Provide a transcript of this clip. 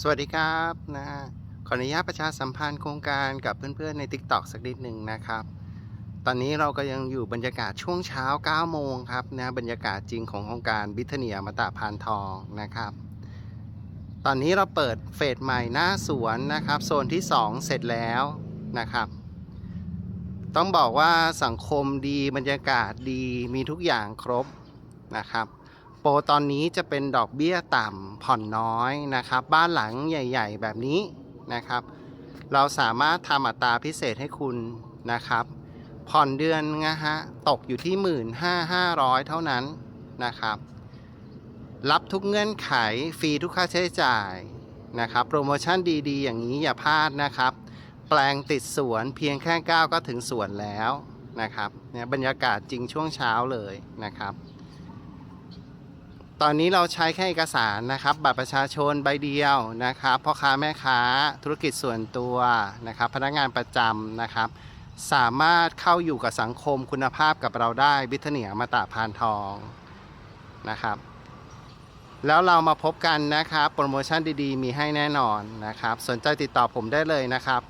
สวัสดีครับนะขออนุญาตประชาสัมพันธ์โครงการกับเพื่อนๆใน TikTok สักนิดหนึ่งนะครับ ตอนนี้เราก็ยังอยู่บรรยากาศช่วงเช้า 9 โมงครับนะบรรยากาศจริงของโครงการบิทเนียมาตาพานทองนะครับ ตอนนี้เราเปิดเฟสใหม่หน้าสวนนะครับ โซนที่ 2 เสร็จแล้วนะครับ ต้องบอกว่าสังคมดีบรรยากาศดีมีทุกอย่างครบนะครับ โปรตอนนี้จะเป็นดอกเบี้ยต่ำผ่อนน้อยนะครับ บ้านหลังใหญ่ ๆ แบบนี้นะครับ เราสามารถทำอัตราพิเศษให้คุณนะครับ ผ่อนเดือนนะฮะตกอยู่ที่ 1 5 5 0 0 เท่านั้นนะครับ รับทุกเงื่อนไขฟรีทุกค่าใช้จ่ายนะครับ โปรโมชั่นดีๆ อย่างนี้อย่าพลาดนะครับ แปลงติดสวนเพียงแค่ก้าวก็ถึงสวนแล้วนะครับเนี่ยบรรยากาศจริงช่วงเช้าเลยนะครับ ตอนนี้เราใช้แค่เอกสารนะครับบัตรประชาชนใบเดียวนะครับพ่อค้าแม่ค้าธุรกิจส่วนตัวนะครับ พนักงานประจำนะครับ สามารถเข้าอยู่กับสังคมคุณภาพกับเราได้บิทเนียมาตาพานทองนะครับ แล้วเรามาพบกันนะครับ โปรโมชั่นดีๆ มีให้แน่นอนนะครับ สนใจติดต่อผมได้เลยนะครับ